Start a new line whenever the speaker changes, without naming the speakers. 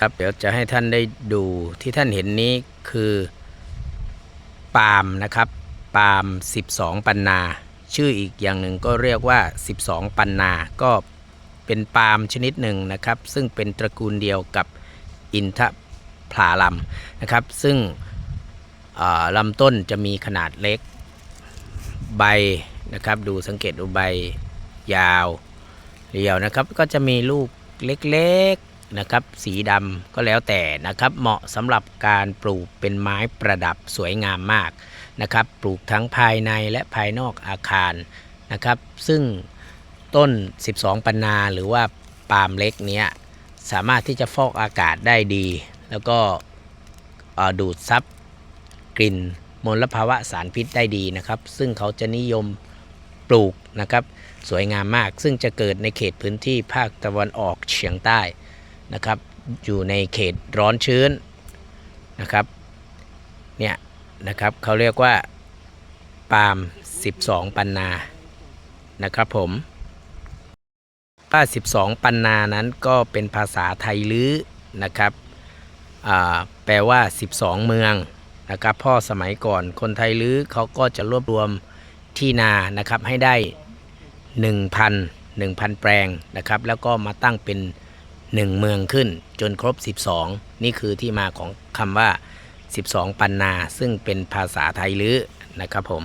ครับเดี๋ยวจะให้ท่านได้ดูที่ท่านเห็นนี้คือปาล์มนะครับปาล์ม 12 ปันนา ชื่ออีกอย่างหนึ่งก็เรียกว่า 12 ปันนา ก็เป็นปาล์มชนิดหนึ่งนะครับ ซึ่งเป็นตระกูลเดียวกับอินทผลาลัมนะครับ ซึ่งลำต้นจะมีขนาดเล็กใบนะครับ ดูสังเกตดูใบยาวเรียวนะครับ ก็จะมีลูกเล็กๆ นะครับ สีดำก็แล้วแต่นะครับ เหมาะสำหรับการปลูกเป็นไม้ประดับสวยงามมากนะครับ ปลูกทั้งภายในและภายนอกอาคารนะครับ ซึ่งต้น 12 ปันนาหรือว่าปาล์มเล็กเนี้ยสามารถที่จะฟอกอากาศได้ดี แล้วก็ดูดซับกลิ่นมลภาวะสารพิษได้ดีนะครับ ซึ่งเขาจะนิยมปลูกนะครับ สวยงามมาก ซึ่งจะเกิดในเขตพื้นที่ภาคตะวันออกเฉียงใต้ นะครับ อยู่ในเขตร้อนชื้นนะครับเนี่ยนะครับเขาเรียกว่าปาล์ม 12 ปันนานะครับผมป้า 12 ปันนานั้นก็เป็นภาษาไทยลื้อนะครับแปลว่า 12 เมืองนะครับพ่อสมัยก่อนคนไทยลื้อเขาก็จะรวบรวมที่นานะครับให้ได้ 1,000 1,000 แปลงนะครับแล้วก็มาตั้งเป็น 1 เมืองขึ้นจนครบ 12 นี่คือที่มาของคำว่า 12 ปันนา ซึ่งเป็นภาษาไทยลื้อนะครับผม